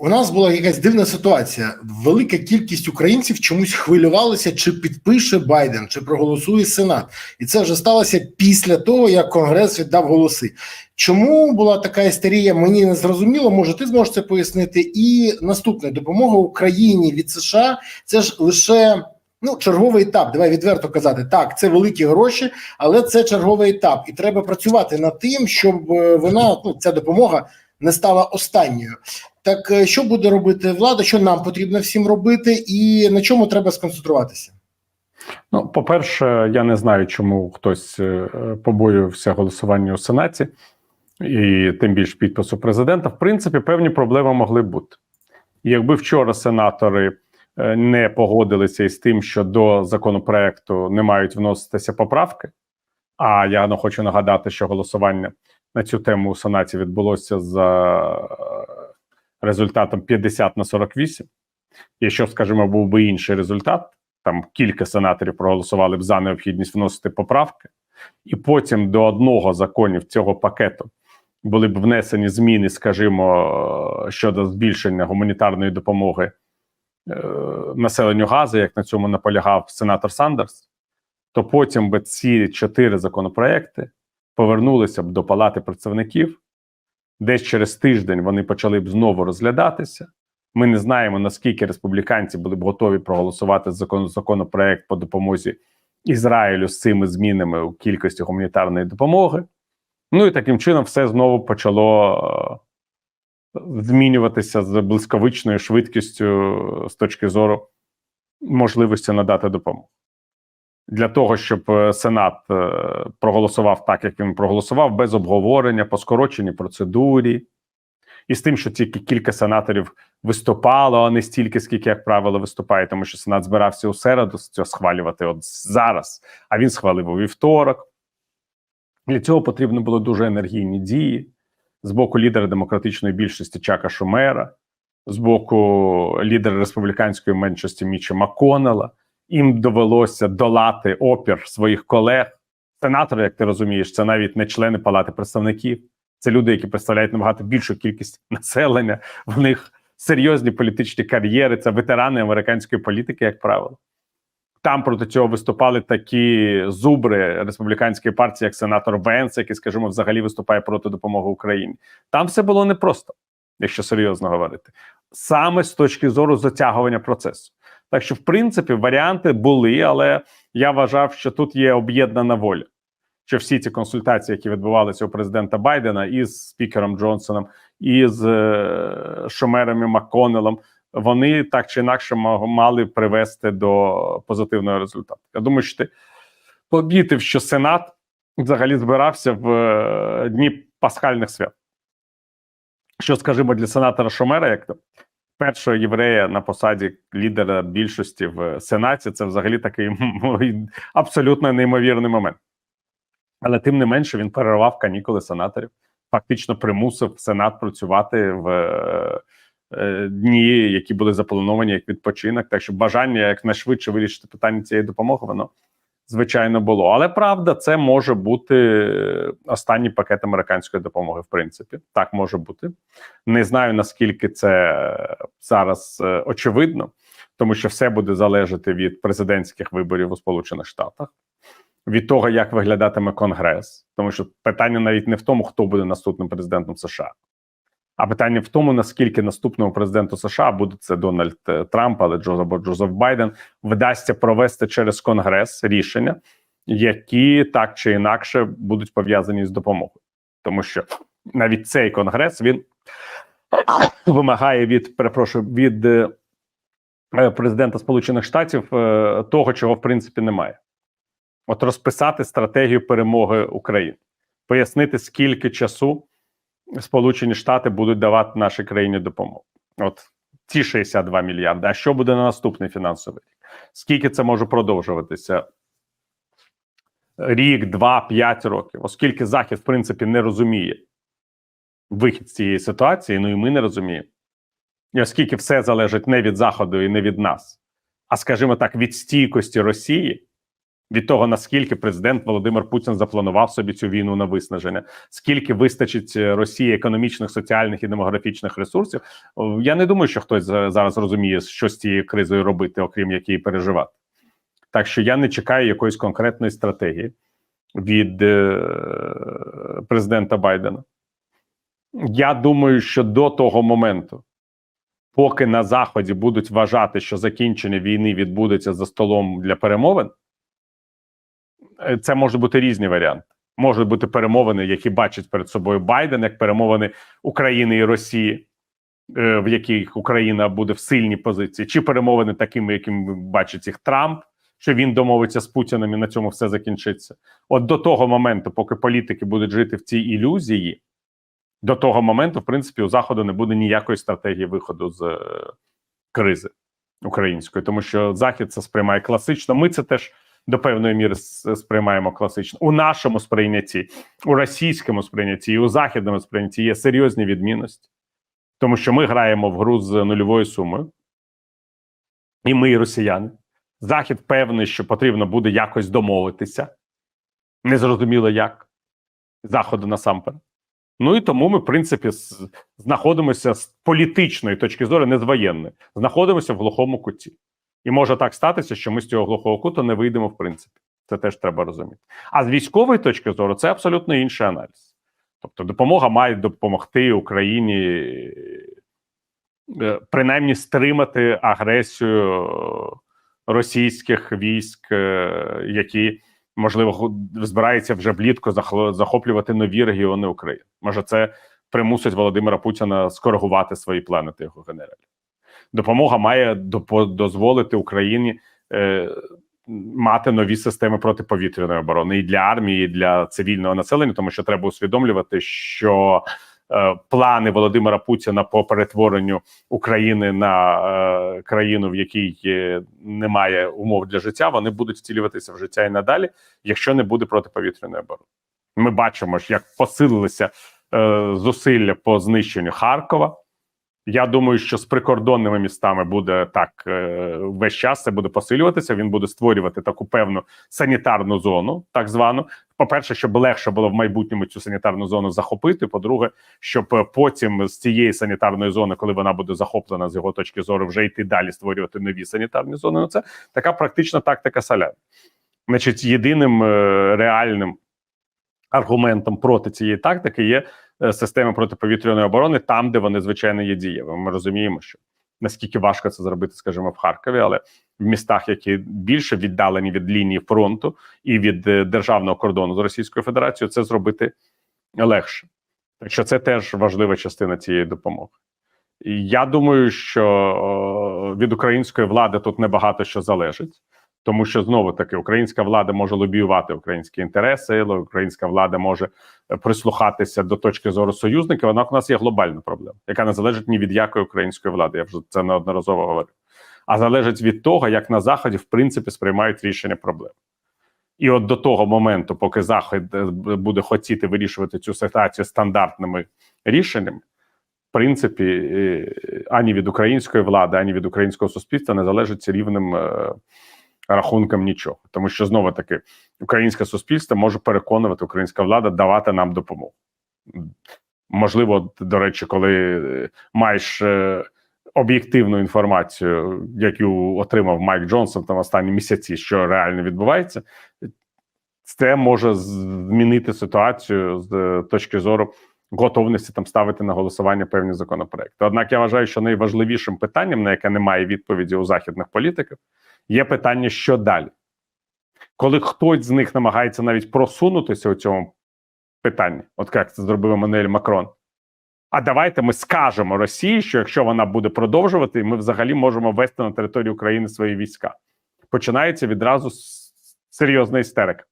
У нас була якась дивна ситуація. Велика кількість українців чомусь хвилювалися, чи підпише Байден, чи проголосує Сенат, і це вже сталося після того, як Конгрес віддав голоси. Чому була така істерія? Мені не зрозуміло. Може, ти зможеш це пояснити? І наступне допомога Україні від США це ж лише. Ну, черговий етап. Давай відверто казати. Так, це великі гроші, але це черговий етап, і треба працювати над тим, щоб е, вона ну ця допомога не стала останньою. Так е, що буде робити влада? Що нам потрібно всім робити, і на чому треба сконцентруватися? Ну, по-перше, я не знаю, чому хтось е, побоювався голосування у Сенаті, і тим більше підпису президента. В принципі, певні проблеми могли бути. Якби вчора сенатори е, не погодилися із тим, що до законопроекту не мають вноситися поправки. А я не хочу нагадати, що голосування на цю тему у Сенаті відбулося за результатом 50 на 48. Якщо, скажімо, був би інший результат, там кілька сенаторів проголосували б за необхідність вносити поправки, і потім до одного законів цього пакету були б внесені зміни, скажімо, щодо збільшення гуманітарної допомоги е, населенню Гази, як на цьому наполягав сенатор Сандерс, то потім би ці чотири законопроекти повернулися б до Палати представників. Десь через тиждень вони почали б знову розглядатися. Ми не знаємо, наскільки республіканці були б готові проголосувати закон, законопроект по допомозі Ізраїлю з цими змінами у кількості гуманітарної допомоги. Ну і таким чином все знову почало е, змінюватися з блискавичною швидкістю з точки зору можливості надати допомогу. Для того, щоб е, Сенат е, проголосував так, як він проголосував, без обговорення, по скороченій процедурі, і з тим, що тільки кілька сенаторів виступало, а не стільки, скільки, як правило, виступає, тому що Сенат збирався у середу цього схвалювати от зараз, а він схвалив у вівторок. Для цього потрібно було дуже енергійні дії з боку лідера демократичної більшості Чака Шумера, з боку лідера республіканської меншості Міча Маконела. Їм довелося долати опір своїх колег. Сенатори, як ти розумієш, це навіть не члени палати представників. Це люди, які представляють набагато більшу кількість населення. В них серйозні політичні кар'єри, це ветерани американської політики, як правило. Там проти цього виступали такі зубри республіканської партії, як сенатор Венс, який, скажімо, взагалі виступає проти допомоги Україні. Там все було непросто, якщо серйозно говорити, саме з точки зору затягування процесу. Так що, в принципі, варіанти були, але я вважав, що тут є об'єднана воля. Що всі ці консультації, які відбувалися у президента Байдена із спікером Джонсоном, і з е, Шомером і Макконелом, вони так чи інакше мали привести до позитивного результату. Я думаю, що ти помітив, що Сенат взагалі збирався в е, дні пасхальних свят. Що, скажімо, для сенатора Шомера, як то першого єврея на посаді лідера більшості в Сенаті, це взагалі такий абсолютно неймовірний момент. Але тим не менше він перервав канікули сенаторів, фактично примусив Сенат працювати в е, дні, які були заплановані як відпочинок. Так що бажання якнайшвидше вирішити питання цієї допомоги, воно звичайно було. Але правда, це може бути останній пакет американської допомоги. В принципі, так може бути. Не знаю наскільки це зараз е, очевидно, тому що все буде залежати від президентських виборів у Сполучених Штатах. Від того, як виглядатиме Конгрес, тому що питання навіть не в тому, хто буде наступним президентом США, а питання в тому, наскільки наступному президенту США буде це Дональд Трамп, але Джозеф Джозеф Байден вдасться провести через Конгрес рішення, які так чи інакше будуть пов'язані з допомогою, тому що навіть цей конгрес він вимагає від перепрошую від е, президента Сполучених Штатів е, того, чого в принципі немає. От розписати стратегію перемоги України, пояснити, скільки часу Сполучені Штати будуть давати нашій країні допомогу. От ці 62 мільярди. А що буде на наступний фінансовий рік? Скільки це може продовжуватися? Рік, два, п'ять років, оскільки Захід, в принципі, не розуміє вихід з цієї ситуації, ну і ми не розуміємо. І оскільки все залежить не від Заходу і не від нас, а скажімо так, від стійкості Росії від того, наскільки президент Володимир Путін запланував собі цю війну на виснаження, скільки вистачить е, Росії економічних, соціальних і демографічних ресурсів. Я не думаю, що хтось зараз розуміє, що з цією кризою робити, окрім як її переживати. Так що я не чекаю якоїсь конкретної стратегії від е, президента Байдена. Я думаю, що до того моменту, поки на Заході будуть вважати, що закінчення війни відбудеться за столом для перемовин, це можуть бути різні варіанти. Можуть бути перемовини, які бачить перед собою Байден, як перемовини України і Росії, е, в яких Україна буде в сильній позиції, чи перемовини такими, якими бачить їх Трамп, що він домовиться з Путіним і на цьому все закінчиться. От до того моменту, поки політики будуть жити в цій ілюзії, до того моменту, в принципі, у Заходу не буде ніякої стратегії виходу з е, кризи української, тому що Захід це сприймає класично. Ми це теж до певної міри сприймаємо класично. У нашому сприйнятті, у російському сприйнятті і у західному сприйнятті є серйозні відмінності, тому що ми граємо в гру з нульовою сумою, і ми, і росіяни. Захід певний, що потрібно буде якось домовитися. Незрозуміло як. Заходу насамперед. Ну і тому ми, в принципі, знаходимося з політичної точки зору, не з воєнної, знаходимося в глухому куті. І може так статися, що ми з цього глухого куту не вийдемо, в принципі. Це теж треба розуміти. А з військової точки зору це абсолютно інший аналіз. Тобто, допомога має допомогти Україні е, принаймні стримати агресію російських військ, е, які можливо збираються вже влітку захоплювати нові регіони України. Може, це примусить Володимира Путіна скоригувати свої плани та його генералів. Допомога має дозволити Україні е, мати нові системи протиповітряної оборони і для армії, і для цивільного населення, тому що треба усвідомлювати, що е, плани Володимира Путіна по перетворенню України на е, країну, в якій е, немає умов для життя, вони будуть втілюватися в життя і надалі, якщо не буде протиповітряної оборони. Ми бачимо, як посилилися е, зусилля по знищенню Харкова. Я думаю, що з прикордонними містами буде так е, весь час це буде посилюватися. Він буде створювати таку певну санітарну зону, так звану. По-перше, щоб легше було в майбутньому цю санітарну зону захопити. По-друге, щоб е, потім з цієї санітарної зони, коли вона буде захоплена з його точки зору, вже йти далі, створювати нові санітарні зони. Ну, це така практична тактика Соляни. Значить, єдиним е, реальним аргументом проти цієї тактики є системи протиповітряної оборони, там, де вони звичайно є дієвими. Ми розуміємо, що наскільки важко це зробити, скажімо, в Харкові, але в містах, які більше віддалені від лінії фронту і від е, державного кордону з Російською Федерацією, це зробити легше. Так що це теж важлива частина цієї допомоги. І я думаю, що від української влади тут небагато що залежить, тому що знову таки українська влада може лобіювати українські інтереси, українська влада може е, прислухатися до точки зору союзників. Однак у нас є глобальна проблема, яка не залежить ні від якої української влади. Я вже це неодноразово говорив, а залежить від того, як на заході в принципі сприймають рішення проблем. І от до того моменту, поки Захід е, буде хотіти вирішувати цю ситуацію стандартними рішеннями, в принципі, е, ані від української влади, ані від українського суспільства не залежить рівним рахунком нічого. Тому що знову таки українське суспільство може переконувати українська влада давати нам допомогу. Можливо, до речі, коли е, маєш е, об'єктивну інформацію, яку отримав Майк Джонсон там останні місяці, що реально відбувається, це може змінити ситуацію з е, точки зору готовності там ставити на голосування певні законопроекти. Однак я вважаю, що найважливішим питанням, на яке немає відповіді у західних політиків, є питання, що далі, коли хтось з них намагається навіть просунутися у цьому питанні, от як це зробив Еммануель Макрон. А давайте ми скажемо Росії, що якщо вона буде продовжувати, ми взагалі можемо ввести на територію України свої війська. Починається відразу серйозна істерика.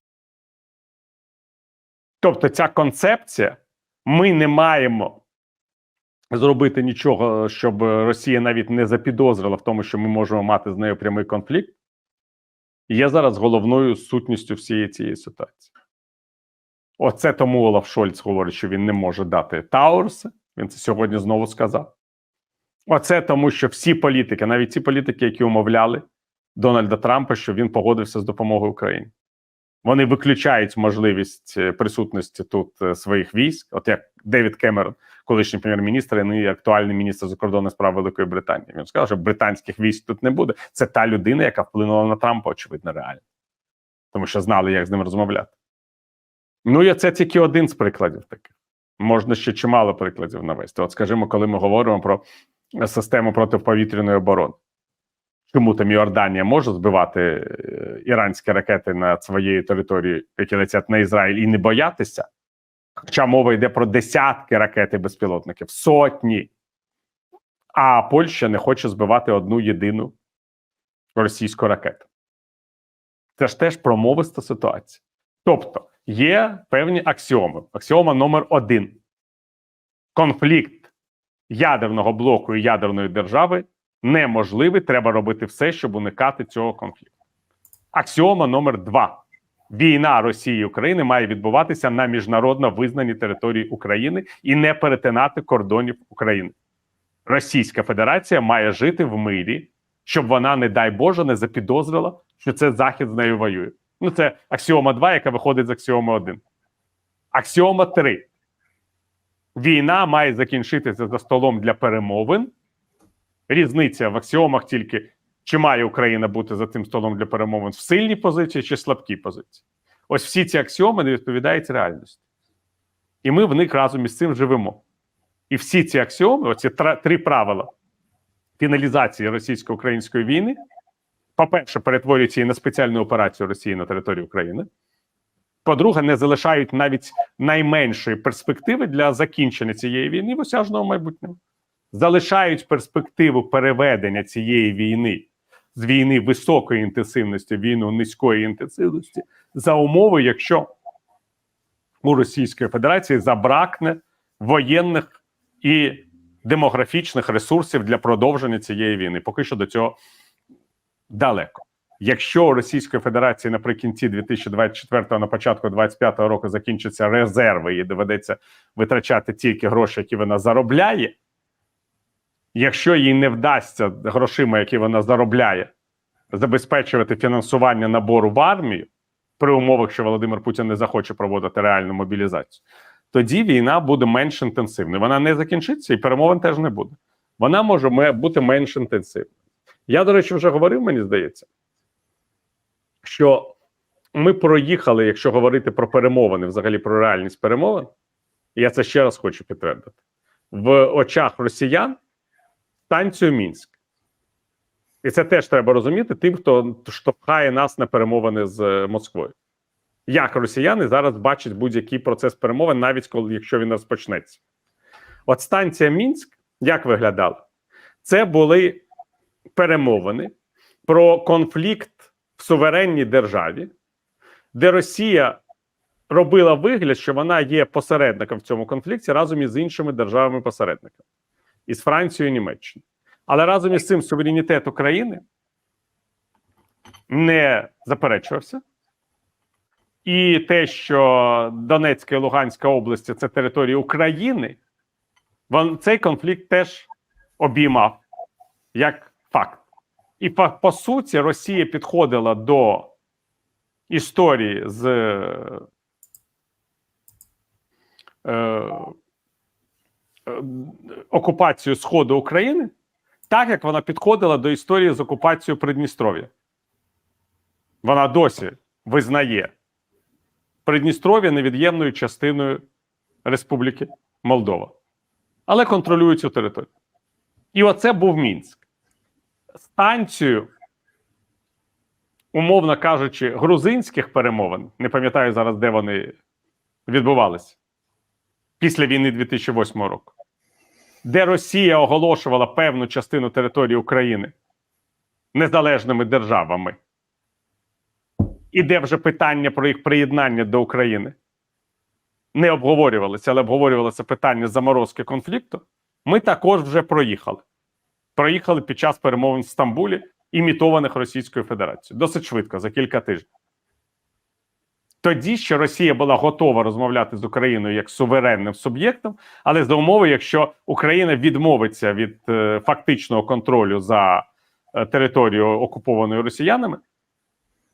Тобто, ця концепція, ми не маємо зробити нічого, щоб Росія навіть не запідозрила в тому, що ми можемо мати з нею прямий конфлікт, є зараз головною сутністю всієї цієї ситуації. Оце тому Олаф Шольц говорить, що він не може дати Таурси. Він це сьогодні знову сказав. Оце тому, що всі політики, навіть ті політики, які умовляли Дональда Трампа, що він погодився з допомогою Україні. Вони виключають можливість е, присутності тут е, своїх військ, от як Девід Кемерон, колишній прем'єр-міністр, і актуальний міністр закордонних справ Великої Британії. Він сказав, що британських військ тут не буде. Це та людина, яка вплинула на Трампа, очевидно, реально, тому що знали, як з ним розмовляти. Ну і це тільки один з прикладів таких. Можна ще чимало прикладів навести. От, скажімо, коли ми говоримо про систему протиповітряної оборони. Чому там Йорданія може збивати е, іранські ракети над своєю територією, які летять на Ізраїль, і не боятися? Хоча мова йде про десятки ракет і безпілотників, сотні. А Польща не хоче збивати одну єдину російську ракету. Це ж теж промовиста ситуація. Тобто є певні аксіоми. Аксіома номер один: конфлікт ядерного блоку і ядерної держави неможливий. Треба робити все, щоб уникати цього конфлікту. Аксіома номер два: війна Росії і України має відбуватися на міжнародно визнаній території України і не перетинати кордонів України. Російська Федерація має жити в мирі, щоб вона, не дай Боже, не запідозрила, що це Захід з нею воює. Ну, це аксіома 2, яка виходить з аксіоми 1. Аксіома 3. Війна має закінчитися за столом для перемовин. Різниця в аксіомах тільки, чи має Україна бути за цим столом для перемовин в сильній позиції чи слабкій позиції. Ось всі ці аксіоми не відповідають реальності. І ми в них разом із цим живемо. І всі ці аксіоми, оці три правила фіналізації російсько-української війни, по-перше, перетворюють її на спеціальну операцію Росії на території України. По-друге, не залишають навіть найменшої перспективи для закінчення цієї війни в осяжному майбутньому. Залишають перспективу переведення цієї війни з війни високої інтенсивності війну низької інтенсивності за умови, якщо у Російської Федерації забракне воєнних і демографічних ресурсів для продовження цієї війни. Поки що до цього далеко. Якщо у Російської Федерації наприкінці 2024 на початку 2025 року закінчаться резерви і доведеться витрачати тільки гроші, які вона заробляє, якщо їй не вдасться грошима, які вона заробляє, забезпечувати фінансування набору в армію при умовах, що Володимир Путін не захоче проводити реальну мобілізацію, тоді війна буде менш інтенсивною. Вона не закінчиться і перемовин теж не буде. Вона може бути менш інтенсивною. Я, до речі, вже говорив, мені здається, що ми проїхали, якщо говорити про перемовини, взагалі про реальність перемовин, я це ще раз хочу підтвердити, в очах росіян станцію Мінськ. І це теж треба розуміти тим, хто штовхає нас на перемовини з е, Москвою. Як росіяни зараз бачать будь-який процес перемовин, навіть коли якщо він розпочнеться. От станція Мінськ як виглядала? Це були перемовини про конфлікт в суверенній державі, де Росія робила вигляд, що вона є посередником в цьому конфлікті разом із іншими державами-посередниками із Францією і Німеччиною. Але разом із цим суверенітет України не заперечувався. І те, що Донецька і Луганська області це території України, цей конфлікт теж обіймав як факт. І по, по суті, Росія підходила до історії з е, е, окупацією Сходу України, так як вона підходила до історії з окупацією Придністров'я. Вона досі визнає Придністров'я невід'ємною частиною Республіки Молдова, але контролює цю територію. І оце був Мінськ. Станцію, умовно кажучи, грузинських перемовин, не пам'ятаю зараз, де вони відбувалися після війни 2008 року, де Росія оголошувала певну частину території України незалежними державами, і де вже питання про їх приєднання до України не обговорювалися, але обговорювалося питання заморозки конфлікту. Ми також вже проїхали. Проїхали під час перемовин в Стамбулі, імітованих Російською Федерацією. Досить швидко, за кілька тижнів. Тоді ще Росія була готова розмовляти з Україною як суверенним суб'єктом, але за умови, якщо Україна відмовиться від е, фактичного контролю за е, територією окупованою росіянами,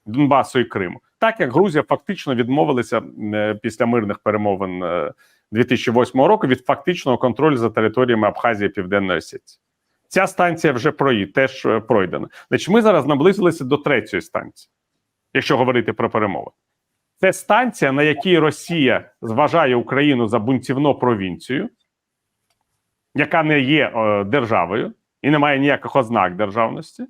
Донбасу і Криму, так як Грузія фактично відмовилася е, після мирних перемовин е, 2008 року від фактичного контролю за територіями Абхазії Південної Осетії. Ця станція вже прої, теж е, пройдена. Значить, ми зараз наблизилися до третьої станції, якщо говорити про перемови. Це станція, на якій Росія зважає Україну за бунтівну провінцію, яка не є е, державою і не має ніяких ознак державності.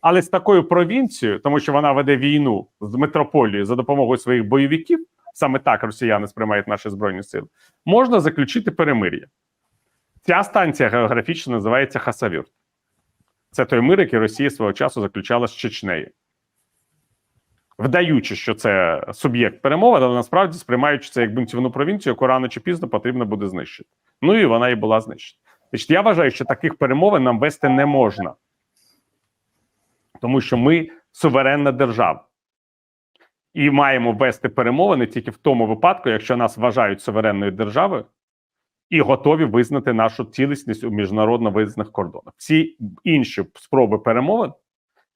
Але з такою провінцією, тому що вона веде війну з метрополією за допомогою своїх бойовиків, саме так росіяни сприймають наші збройні сили, можна заключити перемир'я. Ця станція географічно називається Хасавюрт. Це той мир, який Росія свого часу заключала з Чечнею. Вдаючи, що це суб'єкт перемови, але насправді сприймаючи це як бунтівну провінцію, яку рано чи пізно потрібно буде знищити. Ну і вона і була знищена. Значить, я вважаю, що таких перемовин нам вести не можна, тому що ми суверенна держава. І маємо вести перемовини тільки в тому випадку, якщо нас вважають суверенною державою і готові визнати нашу цілісність у міжнародно визнаних кордонах. Всі інші спроби перемовин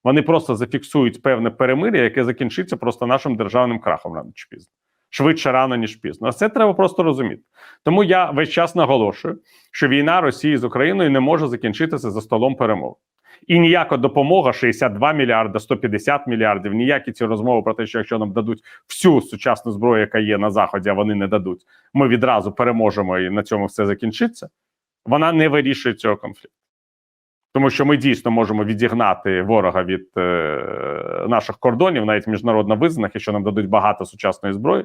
вони просто зафіксують певне перемир'я, яке закінчиться просто нашим державним крахом рано чи пізно. Швидше рано, ніж пізно. А це треба просто розуміти. Тому я весь час наголошую, що війна Росії з Україною не може закінчитися за столом перемов. І ніяка допомога 62 мільярда, 150 мільярдів, ніякі ці розмови про те, що якщо нам дадуть всю сучасну зброю, яка є на заході, а вони не дадуть, ми відразу переможемо і на цьому все закінчиться. Вона не вирішує цього конфлікту. Тому що ми дійсно можемо відігнати ворога від е, наших кордонів, навіть міжнародно визнаних, якщо нам дадуть багато сучасної зброї.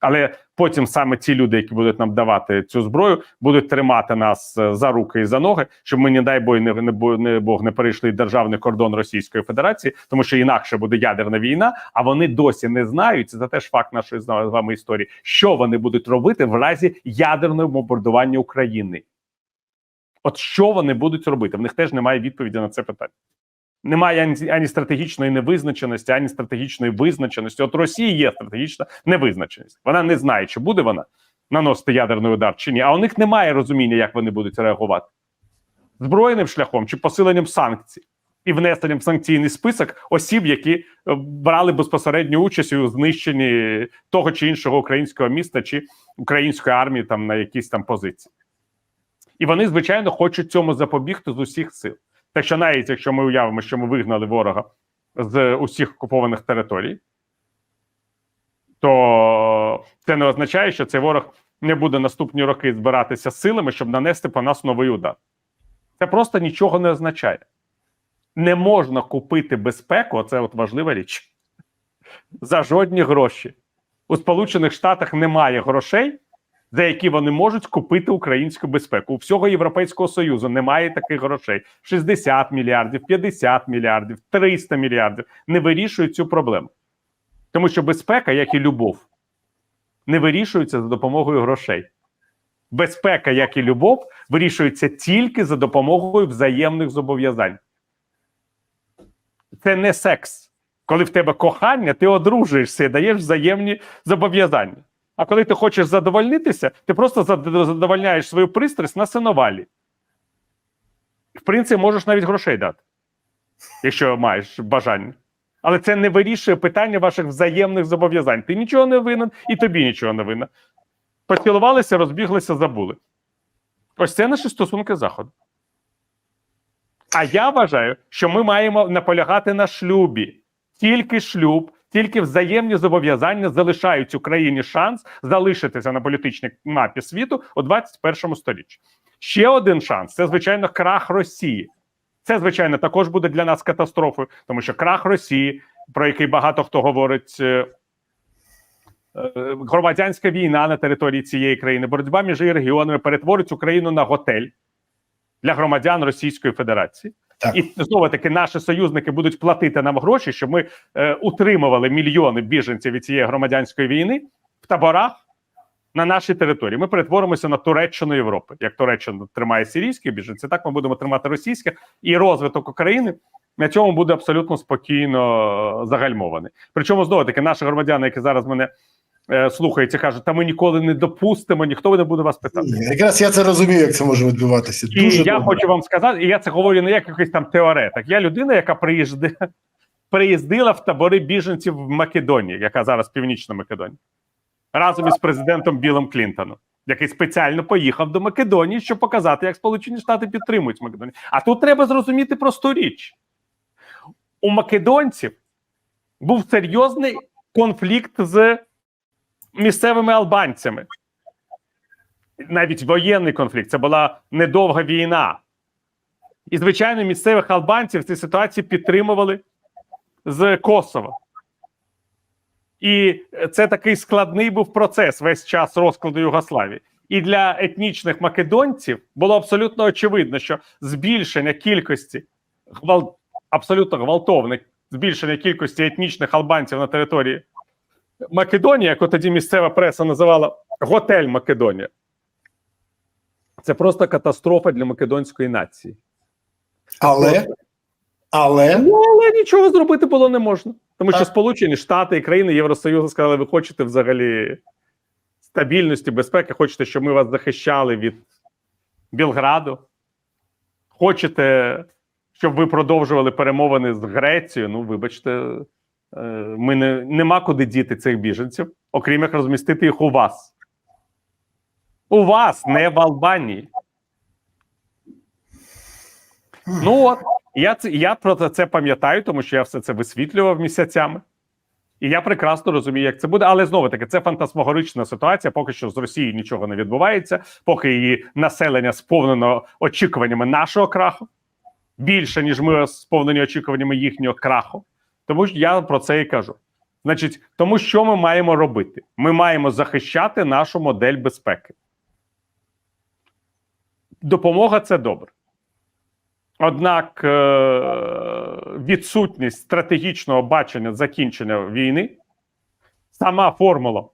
Але потім саме ті люди, які будуть нам давати цю зброю, будуть тримати нас е, за руки і за ноги, щоб ми, не дай не, не, не Бог не перейшли державний кордон Російської Федерації, тому що інакше буде ядерна війна. А вони досі не знають. Це теж факт нашої з вами історії, що вони будуть робити в разі ядерного бомбардування України. От що вони будуть робити? В них теж немає відповіді на це питання. Немає ані, ані стратегічної невизначеності, ані стратегічної визначеності. От Росії є стратегічна невизначеність. Вона не знає, чи буде вона наносити ядерний удар чи ні. А у них немає розуміння, як вони будуть реагувати збройним шляхом чи посиленням санкцій і внесенням в санкційний список осіб, які е, брали безпосередню участь у знищенні того чи іншого українського міста чи української армії там на якісь там позиції. І вони, звичайно, хочуть цьому запобігти з усіх сил. Так що навіть якщо ми уявимо, що ми вигнали ворога з усіх окупованих територій, то це не означає, що цей ворог не буде наступні роки збиратися силами, щоб нанести по нас новий удар. Це просто нічого не означає. Не можна купити безпеку, це от важлива річ, за жодні гроші. У Сполучених Штатах немає грошей, за які вони можуть купити українську безпеку. У всього Європейського Союзу немає таких грошей: 60 мільярдів, 50 мільярдів, 300 мільярдів не вирішують цю проблему. Тому що безпека, як і любов, не вирішується за допомогою грошей. Безпека, як і любов, вирішується тільки за допомогою взаємних зобов'язань. Це не секс. Коли в тебе кохання, ти одружуєшся і даєш взаємні зобов'язання. А коли ти хочеш задовольнитися, ти просто задовольняєш свою пристрасть на сеновалі. В принципі, можеш навіть грошей дати, якщо маєш бажання. Але це не вирішує питання ваших взаємних зобов'язань. Ти нічого не винен, і тобі нічого не винен. Поцілувалися, розбіглися, забули. Ось це наші стосунки Заходу. А я вважаю, що ми маємо наполягати на шлюбі. Тільки шлюб, тільки взаємні зобов'язання залишають Україні шанс залишитися на політичній мапі світу у 21 сторіччі. Ще один шанс це, звичайно, крах Росії. Це, звичайно, також буде для нас катастрофою, тому що крах Росії, про який багато хто говорить. е, е, Громадянська війна на території цієї країни, боротьба між її регіонами перетворить Україну на готель для громадян Російської Федерації. Так. І знову таки наші союзники будуть платити нам гроші, щоб ми е, утримували мільйони біженців від цієї громадянської війни в таборах на нашій території. Ми перетворимося на Туреччину Європи. Як Туреччина тримає сирійські біженці, так ми будемо тримати російське і розвиток України на цьому буде абсолютно спокійно е, загальмований. Причому знову таки наші громадяни, які зараз мене е, слухають кажуть, та ми ніколи не допустимо, ніхто не буде вас питати. Якраз я це розумію, як це може відбуватися. І Дуже я добре. хочу вам сказати, і я це говорю не як якийсь там теоретик. Я людина, яка приїжджає, приїздила в табори біженців в Македонії, яка зараз Північна Македонія, разом із президентом Білом Клінтоном, який спеціально поїхав до Македонії, щоб показати, як Сполучені Штати підтримують Македонію. А тут треба зрозуміти просту річ: у македонців був серйозний конфлікт з місцевими албанцями. Навіть воєнний конфлікт. Це була недовга війна. І, звичайно, місцевих албанців в цій ситуації підтримували з Косова. І це такий складний був процес весь час розкладу Югославії. І для етнічних македонців було абсолютно очевидно, що збільшення кількості абсолютно гвалтовне збільшення кількості етнічних албанців на території Македонії, яку тоді місцева преса називала Готель Македонія. Це просто катастрофа для македонської нації. Але, але Ну, але нічого зробити було не можна. Тому що Сполучені Штати і країни Євросоюзу сказали: ви хочете взагалі стабільності, безпеки, хочете, щоб ми вас захищали від Білграду. Хочете, щоб ви продовжували перемовини з Грецією. Ну, вибачте, ми не, нема куди діти цих біженців, окрім як розмістити їх у вас. У вас, не в Албанії. Ну от, я, я про це- це пам'ятаю, тому що я все це висвітлював місяцями. І я прекрасно розумію, як це буде. Але знову таки, це фантасмагорична ситуація. Поки що з Росії нічого не відбувається, поки її населення сповнено очікуваннями нашого краху більше, ніж ми сповнені очікуваннями їхнього краху. Тому що я про це і кажу. Значить, тому що ми маємо робити? Ми маємо захищати нашу модель безпеки. Допомога це добре. Однак е- відсутність стратегічного бачення закінчення війни, сама формула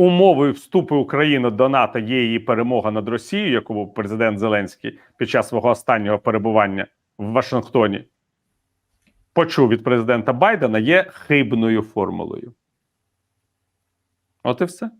умовою вступу України до НАТО є її перемога над Росією, яку президент Зеленський під час свого останнього перебування в Вашингтоні почув від президента Байдена, є хибною формулою. От і все.